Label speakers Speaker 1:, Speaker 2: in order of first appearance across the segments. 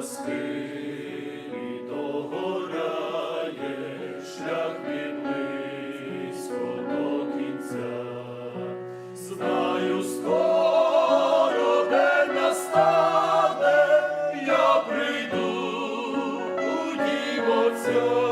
Speaker 1: на скилі догорає, шлях мій кінця, знаю скоро день настане, я прийду у.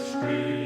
Speaker 1: Christ.